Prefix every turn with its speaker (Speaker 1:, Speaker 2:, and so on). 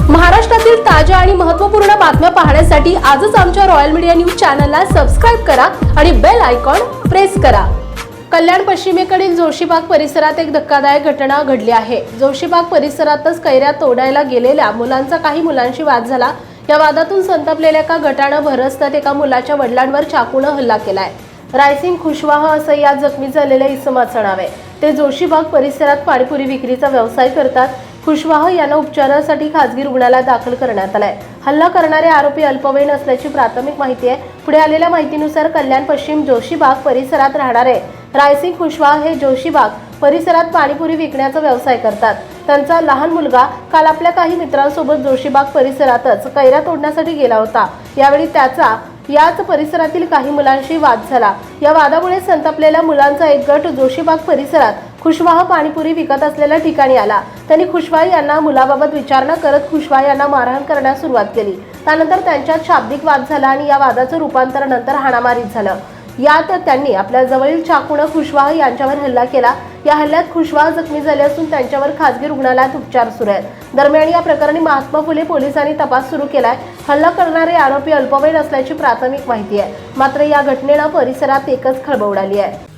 Speaker 1: महाराष्ट्रातील ताज्या आणि महत्त्वपूर्ण बातम्या पाहण्यासाठी आजच आमच्या रॉयल मीडिया न्यूज चॅनलला सबस्क्राईब करा आणि बेल आयकॉन प्रेस करा. कल्याण पश्चिमेकडील जोशीबाग परिसरात एक धक्कादायक घटना घडली आहे. जोशीबाग परिसरातच कैऱ्या तोडायला गेलेल्या मुलांचा काही मुलांशी वाद झाला. या वादातून संतपलेल्या एका गटानं भरसतात एका मुलाच्या वडिलांवर चाकूनं हल्ला केलाय. रायसिंग खुशवाह असं या जखमी झालेल्या इसमाचं नाव आहे. ते जोशीबाग परिसरात पाणीपुरी विक्रीचा व्यवसाय करतात. खुशवाह यांना उपचारासाठी खासगी रुग्णालयात दाखल करण्यात आलाय. हल्ला करणारे आरोपी अल्पवयीन असल्याची प्राथमिक माहिती आहे. पुढे आलेल्या माहितीनुसार कल्याण पश्चिम जोशीबाग परिसरात राहणारे रायसिंग खुशवाह हे जोशीबाग परिसरात पाणीपुरी विकण्याचा व्यवसाय करतात. त्यांचा लहान मुलगा काल आपल्या काही मित्रांसोबत जोशीबाग परिसरातच कैरा तोडण्यासाठी गेला होता. यावेळी त्याचा याच परिसरातील काही मुलांशी वाद झाला. या वादामुळे संतापलेल्या मुलांचा एक गट जोशीबाग परिसरात खुशवाह पाणीपुरी विकत असलेल्या ठिकाणी आला. त्यांनी खुशवाह यांना मुलाबाबत विचारणा करत खुशवाह यांना मारहाण करण्यास सुरुवात केली. त्यानंतर त्यांच्यात शाब्दिक वाद झाला आणि या वादाचं रूपांतर नंतर हाणामारीत झालं. यात त्यांनी आपल्या जवळील चाकूनं खुशवाह यांच्यावर हल्ला केला. या हल्ल्यात खुशवाह जखमी झाले असून त्यांच्यावर खासगी रुग्णालयात उपचार सुरू आहेत. दरम्यान या प्रकरणी महात्मा फुले पोलिसांनी तपास सुरू केलाय. हल्ला करणारे आरोपी अल्पवयीन असल्याची प्राथमिक माहिती आहे. मात्र या घटनेनं परिसरात एकच खळबळ उडाली आहे.